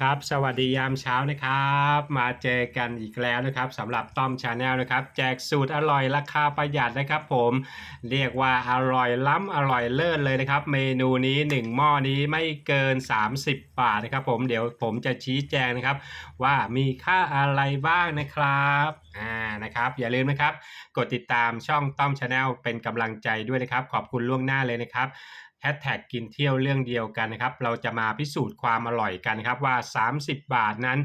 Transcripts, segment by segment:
ครับ สวัสดียามเช้านะครับ มาเจอกันอีกแล้วนะครับสำหรับต้อมชาแนลนะครับ แจกสูตรอร่อยราคาประหยัดนะครับ ผมเรียกว่าอร่อยล้ำอร่อยเลิศเลยนะครับ เมนูนี้ 1 หม้อนี้ไม่เกิน 30 บาทนะครับ ผมเดี๋ยวผมจะชี้แจงนะครับ ว่ามีค่าอะไรบ้างนะครับอ่านะครับอย่าลืมนะครับ กดติดตามช่องต้อมชาแนลเป็นกำลังใจด้วยนะครับ ขอบคุณล่วงหน้าเลยนะครับ แฮชแท็กกินเที่ยวเรื่องเดียวกันนะครับ เราจะมาพิสูจน์ความอร่อยกันนะครับว่า 30 บาทนั้น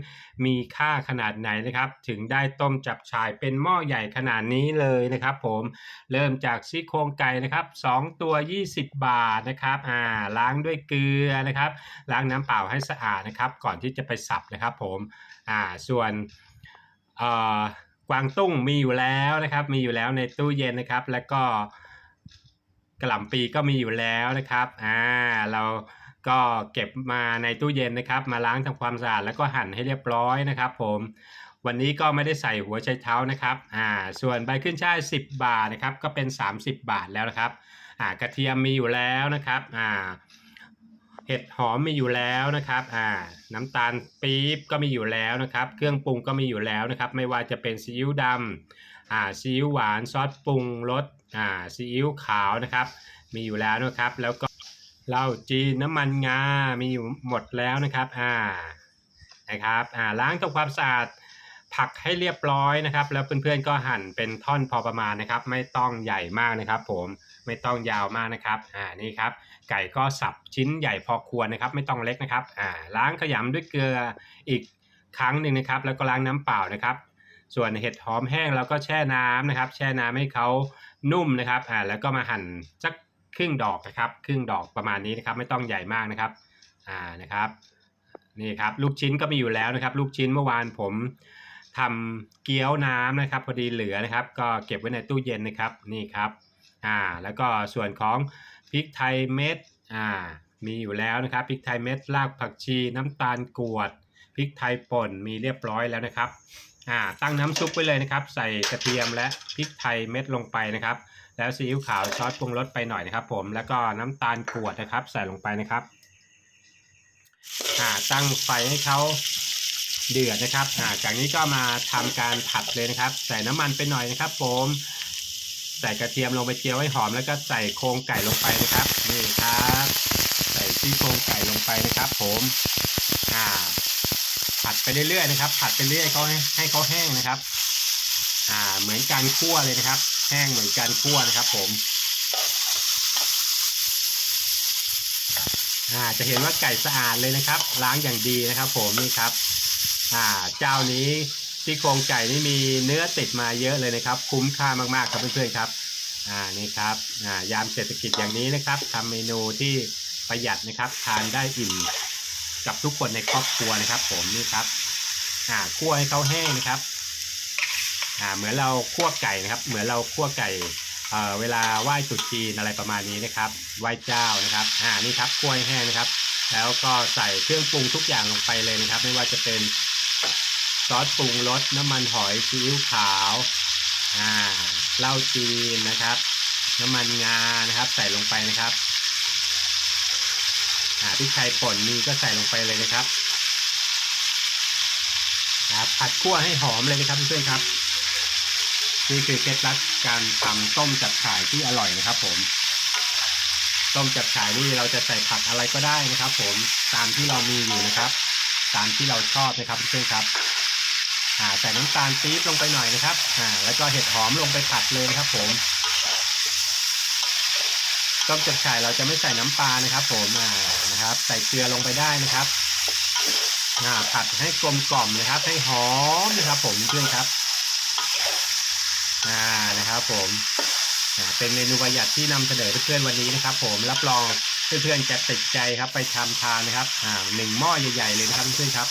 มีค่าขนาดไหนนะครับ ถึงได้ต้มจับชายเป็นหม้อใหญ่ขนาดนี้เลยนะครับผมเริ่มจากซี่โครงไก่นะครับ 2 ตัว 20 บาทนะครับอ่าล้างด้วยเกลือนะครับ ล้างน้ำเปล่าให้สะอาดนะครับ ก่อนที่จะไปสับนะครับผมอ่าส่วนเอ่อกวางตุ้งมีอยู่แล้วนะครับ มีอยู่แล้วในตู้เย็นนะครับ แล้วก็ กระหล่ำปีก็มีอยู่แล้วนะครับอ่าเราก็เก็บมาในตู้เย็นนะครับ มาล้างทำความสะอาดแล้วก็หั่นให้เรียบร้อยนะครับ ผมวันนี้ก็ไม่ได้ใส่หัวไชเท้านะครับ อ่า ส่วนใบขึ้นช่าย 10 บาทนะครับ ก็เป็น 30 บาทแล้วนะครับ อ่า กระเทียมมีอยู่แล้วนะครับ อ่า เห็ดหอมมีอยู่แล้วนะครับ อ่า น้ำตาลปี๊บก็มีอยู่แล้วนะครับ เครื่องปรุงก็มีอยู่แล้วนะครับ ไม่ว่าจะเป็นซีอิ๊วดำอ่า ซีอิ๊วหวาน ซอสปรุงรส อ่าซีอิ๊วขาวนะครับ มีอยู่แล้วนะครับ แล้วก็เหล้าจีนน้ำมันงา มีอยู่หมดแล้วนะครับอ่านะครับอ่าล้างทำความสะอาดผักให้เรียบร้อยนะครับ แล้วเพื่อนๆก็หั่นเป็นท่อนพอประมาณนะครับ ไม่ต้องใหญ่มากนะครับ ผมไม่ต้องยาวมากนะครับอ่านี่ครับ ไก่ก็สับชิ้นใหญ่พอควรนะครับ ไม่ต้องเล็กนะครับอ่าล้างขยำด้วยเกลืออีกครั้งหนึ่งนะครับ แล้วก็ล้างน้ำเปล่านะครับ ส่วนเห็ดหอมแห้งเราก็แช่น้ำนะครับ แช่น้ำให้เขานุ่มนะครับอ่าแล้วก็มาหั่นสักครึ่งดอกนะครับ ครึ่งดอกประมาณนี้นะครับ ไม่ต้องใหญ่มากนะครับอ่านะครับนี่ครับลูกชิ้นก็มีอยู่แล้วนะครับ ลูกชิ้นเมื่อวานผมทำเกี๊ยวน้ำนะครับพอดีเหลือนะครับ ก็เก็บไว้ในตู้เย็นนะครับนี่ครับอ่าแล้วก็ส่วนของพริกไทยเม็ดอ่ามีอยู่แล้วนะครับพริกไทยเม็ดรากผักชี น้ำตาลกวดพริกไทยป่นมีเรียบร้อยแล้วนะครับ อ่าตั้งน้ำซุปไว้เลยนะครับ ใส่กระเทียมและพริกไทยเม็ดลงไปนะครับ แล้วซีอิ๊วขาวซอสปรุงรสไปหน่อยนะครับ ผมแล้วก็น้ำตาลกรวดนะครับ ใส่ลงไปนะครับอ่าตั้งไฟให้เขาเดือดนะครับอ่าจากนี้ก็มาทำการผัดเลยนะครับ ใส่น้ำมันไปหน่อยนะครับ ผมใส่กระเทียมลงไปเจียวให้หอม แล้วก็ใส่โครงไก่ลงไปนะครับ นี่ครับ ใส่ซี่โครงไก่ลงไปนะครับ ผม ไปเรื่อยๆนะครับ ผัดไปเรื่อยเขาให้เขาแห้งนะครับ อ่า เหมือนการคั่วเลยนะครับ แห้งเหมือนการคั่วนะครับ ผม อ่า จะเห็นว่าไก่สะอาดเลยนะครับ ล้างอย่างดีนะครับ ผมนี่ครับ อ่า เจ้านี้ที่โครงไก่นี่มีเนื้อติดมาเยอะเลยนะครับ คุ้มค่ามากๆครับเพื่อนๆครับ อ่า นี่ครับ อ่า ยามเศรษฐกิจอย่างนี้นะครับทำเมนูที่ประหยัดนะครับ ทานได้อิ่ม กับทุกคนในครอบครัวนะครับ ผมนี่ครับ อ่าคั่วให้เขาแห้งนะครับ อ่าเหมือนเราคั่วไก่นะครับ เหมือนเราคั่วไก่เอ่อเวลาไหว้ตรุษจีนอะไรประมาณนี้นะครับ ไหว้เจ้านะครับ อ่านี่ครับคั่วให้แห้งนะครับ แล้วก็ใส่เครื่องปรุงทุกอย่างลงไปเลยนะครับ ไม่ว่าจะเป็นซอสปรุงรสน้ำมันหอยซีอิ๊วขาว อ่าเหล้าจีนนะครับ น้ำมันงานะครับ ใส่ลงไปนะครับ พริกไทยป่นมีก็ใส่ลงไปเลยนะครับครับผัดคั่วให้หอมเลยนะครับเพื่อนๆครับ นี่คือเคล็ดลับการทำต้มจับฉ่ายที่อร่อยนะครับ ผม ต้มจับฉ่ายนี่เราจะใส่ผักอะไรก็ได้นะครับ ผมตามที่เรามีอยู่นะครับ ตามที่เราชอบนะครับเพื่อนๆครับอ่าใส่น้ำตาลปี๊บลงไปหน่อยนะครับอ่าแล้วก็เห็ดหอมลงไปผัดเลยนะครับ ผม ต้มจับฉ่ายเราจะไม่ใส่น้ำปลานะครับผมนะครับ ใส่เกลือลงไปได้นะครับอ่าผัดให้กลมกล่อมนะครับ ให้หอมนะครับ ผมเพื่อนครับอ่านะครับผมอ่าเป็นเมนูประหยัดที่นำเสนอเพื่อนๆวันนี้นะครับ ผมรับรองเพื่อนๆจะติดใจครับไปทำทานนะครับอ่าหนึ่งหม้อใหญ่ๆเลยนะครับเพื่อนๆครับ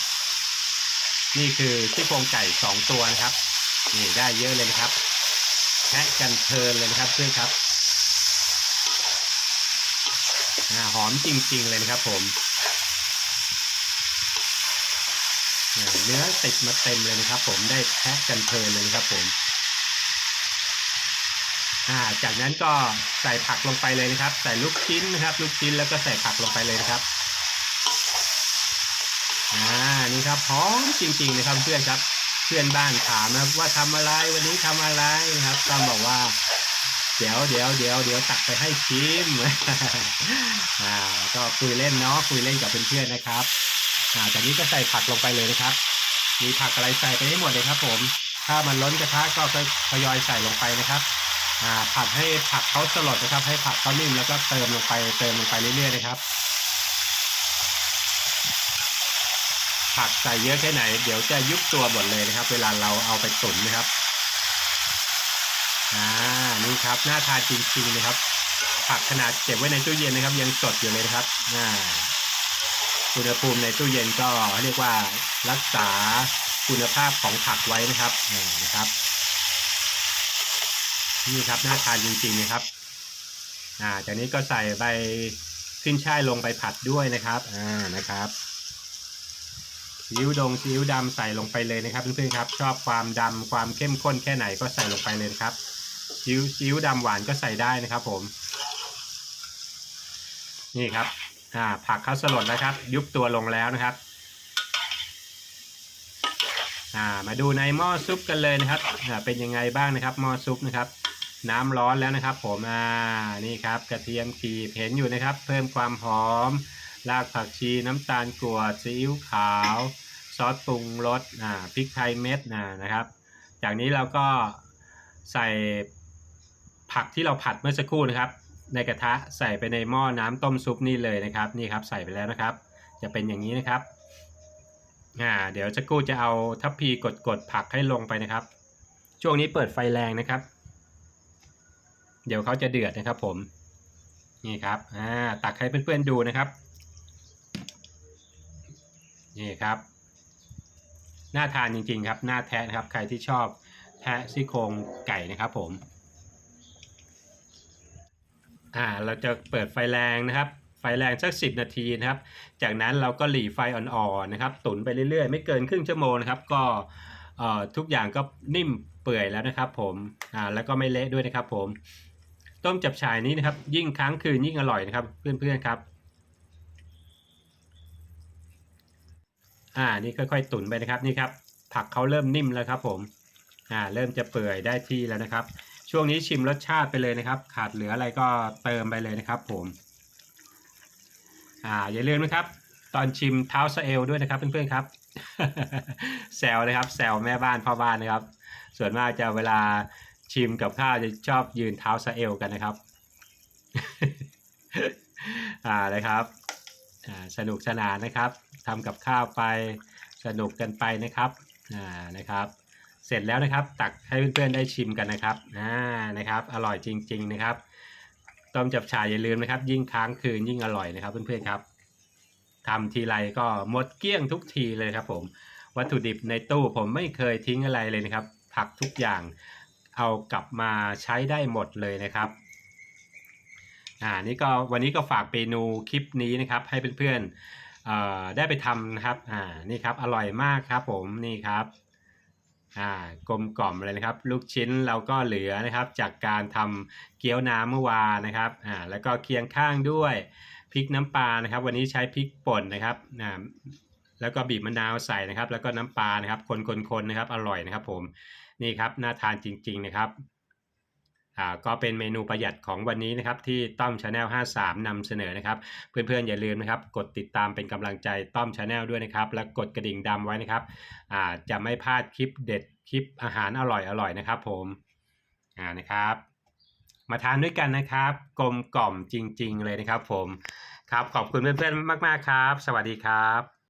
นี่คือซี่โครงไก่สองตัวนะครับนี่ได้เยอะเลยนะครับแทะกันเพลินเลยนะครับเพื่อนครับ หอมจริง ๆ เลยนะครับผมเนื้อติดมาเต็มเลยนะครับ ผมได้แทะกันเพลินเลยนะครับผมาจากนั้นก็ใส่ผักลงไปเลยนะครับ ใส่ลูกชิ้นนะครับ ลูกชิ้นแล้วก็ใส่ผักลงไปเลยนะครับอ่านี่ครับหอมจริง ๆ นะครับเพื่อนครับ เพื่อนบ้านถามนะครับว่าทำอะไรวันนี้ทำอะไรนะครับต้อมบอกว่า เดี๋ยวเดี๋ยวเดี๋ยวเดี๋ยวตักไปให้ชิมอ่าก็คุยเล่นเนาะคุยเล่นกับเพื่อนๆนะครับอ่าจากนี้ก็ใส่ผักลงไปเลยนะครับ มีผักอะไรใส่ไปให้หมดเลยครับ ผม ถ้ามันล้นกระทะก็ทยอยใส่ลงไปนะครับอ่าผัดให้ผักเขาสลดนะครับ ให้ผักเขานิ่มแล้วก็เติมลงไปเติมลงไปเรื่อยๆนะครับ ผักใส่เยอะแค่ไหน เดี๋ยวจะยุบตัวหมดเลยนะครับ เวลาเราเอาไปตุ๋นนะครับ นี่ครับน่าทานจริงๆนะครับ ผักขนาดเก็บไว้ในตู้เย็นนะครับ ยังสดอยู่เลยนะครับอ่าอุณหภูมิในตู้เย็นก็เรียกว่ารักษาคุณภาพของผักไว้นะครับอ่านะครับ นี่ครับน่าทานจริงๆนะครับ อ่าจากนี้ก็ใส่ใบขึ้นช่ายลงไปผัดด้วยนะครับ อ่านะครับซีอิ๊วดงซีอิ๊วดำใส่ลงไปเลยนะครับเพื่อนๆครับ ชอบความดำความเข้มข้นแค่ไหนก็ใส่ลงไปเลยครับ ซีอิ๊วซีอิ๊วดำหวานก็ใส่ได้นะครับผม นี่ครับอ่าผักเขาสลดแล้วครับ ยุบตัวลงแล้วนะครับอ่ามาดูในหม้อซุปกันเลยนะครับอ่าเป็นยังไงบ้างนะครับหม้อซุปนะครับ น้ำร้อนแล้วนะครับ ผมอ่านี่ครับ กระเทียมกีบเห็นอยู่นะครับ เพิ่มความหอมรากผักชีน้ำตาลกรวดซีอิ๊วขาว ซอสปรุงรสอ่าพริกไทยเม็ดนะนะครับ จากนี้เราก็ใส่ ผักที่เราผัดเมื่อสักครู่นะครับ ในกระทะใส่ไปในหม้อน้ำต้มซุปนี่เลยนะครับนี่ครับใส่ไปแล้วนะครับ จะเป็นอย่างนี้นะครับอ่าเดี๋ยวสักครู่จะเอาทัพพีกดกดผักให้ลงไปนะครับ ช่วงนี้เปิดไฟแรงนะครับ เดี๋ยวเขาจะเดือดนะครับ ผมนี่ครับอ่าตักให้เพื่อนๆดูนะครับนี่ครับน่าทานจริงๆครับน่าแทะนะครับ ใครที่ชอบแทะซี่โครงไก่นะครับผม อ่าเราจะเปิดไฟแรงนะครับ ไฟแรงสัก 10 นาทีนะครับ จากนั้นเราก็หลีไฟอ่อนๆนะครับ ตุ๋นไปเรื่อยๆ ไม่เกินครึ่งชั่วโมงนะครับ ก็เอ่อทุกอย่างก็นิ่มเปื่อยแล้วนะครับ ผมอ่าแล้วก็ไม่เละด้วยนะครับ ผมต้มจับฉายนี้นะครับ ยิ่งค้างคืนยิ่งอร่อยนะครับ เพื่อนๆครับอ่านี่ค่อยๆ ตุ๋นไปนะครับนี่ครับ ผักเขาเริ่มนิ่มแล้วครับ ผมอ่าเริ่มจะเปื่อยได้ที่แล้วนะครับ ช่วงนี้ชิมรสชาติไปเลยนะครับ ขาดเหลืออะไรก็เติมไปเลยนะครับ ผม อ่าอย่าลืมนะครับ ตอนชิมเท้าสเอลด้วยนะครับเพื่อนๆครับแซวนะครับแซวแม่บ้านพ่อบ้านนะครับ ส่วนมากจะเวลาชิมกับข้าวจะชอบยืนเท้าสเอลกันนะครับอ่านะครับอ่าสนุกสนานนะครับทำกับข้าวไปสนุกกันไปนะครับอ่านะครับ เสร็จแล้วนะครับ ตักให้เพื่อนๆได้ชิมกันนะครับอ่านะครับ อร่อยจริง ๆ นะครับต้มจับฉ่ายอย่าลืมนะครับ ยิ่งค้างคืนยิ่งอร่อยนะครับ เพื่อนๆครับทำทีไรก็หมดเกลี้ยงทุกทีเลยครับ ผม วัตถุดิบในตู้ผมไม่เคยทิ้งอะไรเลยนะครับ ผักทุกอย่างเอากลับมาใช้ได้หมดเลยนะครับอ่านี่ก็วันนี้ก็ฝากเมนูคลิปนี้นะครับ ให้เพื่อนๆเอ่อได้ไปทำนะครับอ่านี่ครับอร่อยมากครับผมนี่ครับ อ่ากลมกล่อมเลยนะครับ ลูกชิ้นเราก็เหลือนะครับ จากการทำเกี๊ยวน้ำเมื่อวานนะครับอ่าแล้วก็เคียงข้างด้วยพริกน้ำปลานะครับ วันนี้ใช้พริกป่นนะครับอ่าแล้วก็บีบมะนาวใส่นะครับ แล้วก็น้ำปลานะครับ คนๆๆนะครับ อร่อยนะครับ ผมนี่ครับน่าทานจริง ๆ นะครับ อ่าก็เป็นเมนูประหยัดของวันนี้นะครับที่ต้อมชาแนล53นำเสนอนะครับ เพื่อนๆอย่าลืมนะครับ กดติดตามเป็นกำลังใจต้อมชาแนลด้วยนะครับ และกดกระดิ่งดำไว้นะครับอ่าจะไม่พลาดคลิปเด็ดคลิปอาหารอร่อยๆนะครับ ผมอ่านะครับ มาทานด้วยกันนะครับ กลมกล่อมจริง ๆ เลยนะครับ ผมครับขอบคุณเพื่อนๆมาก ๆครับ สวัสดีครับ